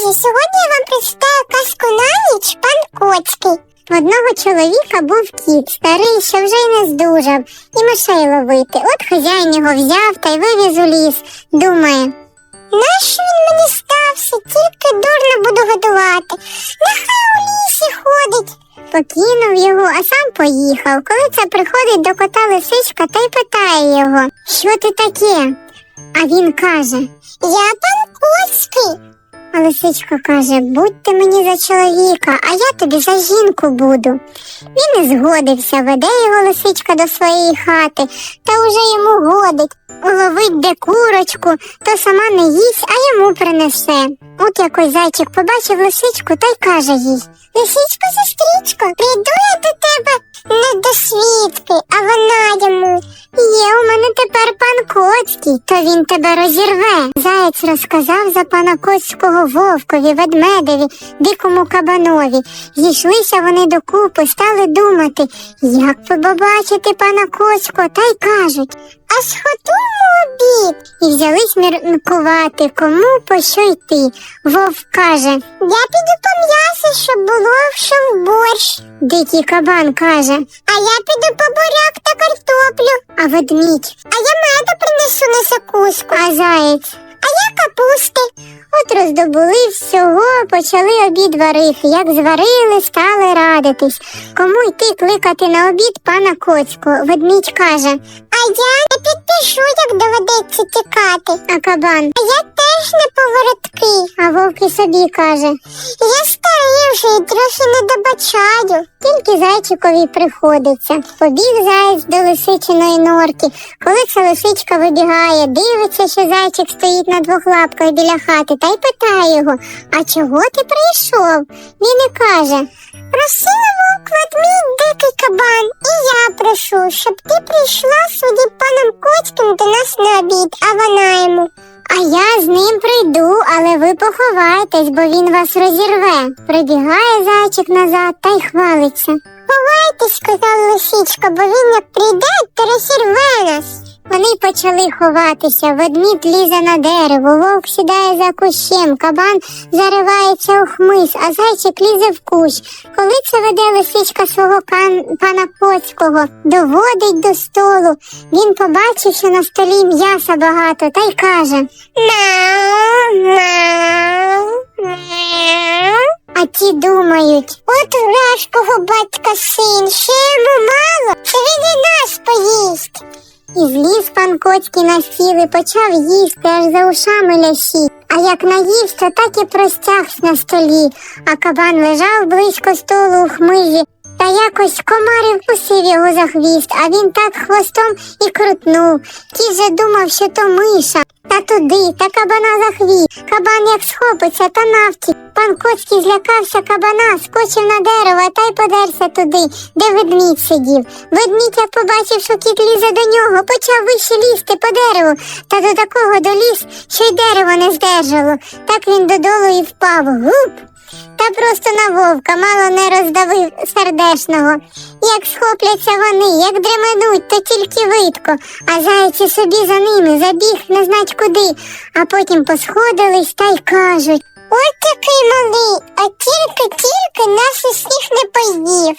Друзі, сьогодні я вам прочитаю казку на ніч пан Коцький. В одного чоловіка був кіт, старий, що вже й не здужав, і мишей ловити. От хазяїн його взяв та й вивіз у ліс. Думає, нащо він мені стався? Тільки дурно буду годувати. Нехай у лісі ходить. Покинув його, а сам поїхав. Коли це приходить до кота лисичка та й питає його, що ти таке? А він каже: Я пан Коцький. А лисичка каже: будьте мені за чоловіка, а я тобі за жінку буду. Він і згодився, веде його лисичка до своєї хати, та уже йому годить. Уловить де курочку, то сама не їсть, а йому принесе. От якось зайчик побачив лисичку та й каже їй Лисичко, сестричко, прийду я до тебе не до свідки, а вона йому. Пан то він тебе розірве. Заєць розказав за пана Коцького вовкові, ведмедеві, дикому кабанові. Зійшлися вони докупи, стали думати, як побачити пана Коцького, та й кажуть, а схотуємо обід. І взялись міркувати, кому по що йти. Вовк каже, я піду по м'ясо, щоб було що в борщ. Дикий кабан каже, а я піду по буряк та картоплю. А ведмідь, а я меду принесу на закуску. А заєць, а я капусти. От роздобули всього, почали обід варити. Як зварили, стали радитись. Кому йти кликати на обід пана Коцького. Ведмідь каже, а я не підпишу, як доведеться. А кабан, я теж не поворотки. А вовк і собі каже, я старий і трохи не добачаю. Тільки зайчикові приходиться. Побіг заєць до лисичиної норки. Коли ця лисичка вибігає, дивиться, що зайчик стоїть на двох лапках біля хати та й питає його, а чого ти прийшов? Він і каже, просила вовк ведмідь дикий кабан, і я прошу, щоб ти прийшла сюди на обід, а вона йому. А я з ним прийду, але ви поховайтесь, бо він вас розірве. Прибігає зайчик назад та й хвалиться. Ховайтесь, сказав лисичка, бо він як прийде, то розірве. Вони почали ховатися, ведмідь лізе на дерево, вовк сідає за кущем, кабан заривається у хмиз, а зайчик лізе в кущ. Коли це веде лисичка свого кан... пана Коцького, доводить до столу. Він побачив, що на столі м'яса багато, та й каже Мяу. А ті думають, от вражкого батька син, ще йому мало, це він. І зліз пан Коцький на стіл і почав їсти, аж за ушами лящить. А як наївся, так і простягся на столі, а кабан лежав близько столу у хмизі, якось комар вкусив його за хвіст, а він так хвостом і крутнув. Кіт же думав, що то миша, та туди, та кабана за хвіст. Кабан як схопиться, та навтік. Пан Коцький злякався кабана, скочив на дерево та й подерся туди, де ведмідь сидів. Ведмідь, як побачив, що кіт лізе до нього, почав вище лізти по дереву, та до такого доліз, що й дерево не здержало. Так він додолу і впав. Гуп! Та просто на вовка мало не роздавив сердешного. Як схопляться вони, як дременуть, то тільки видко, а зайці собі за ними забіг не знать куди, а потім посходились та й кажуть От такий малий, а тільки-тільки нас усіх не поїв.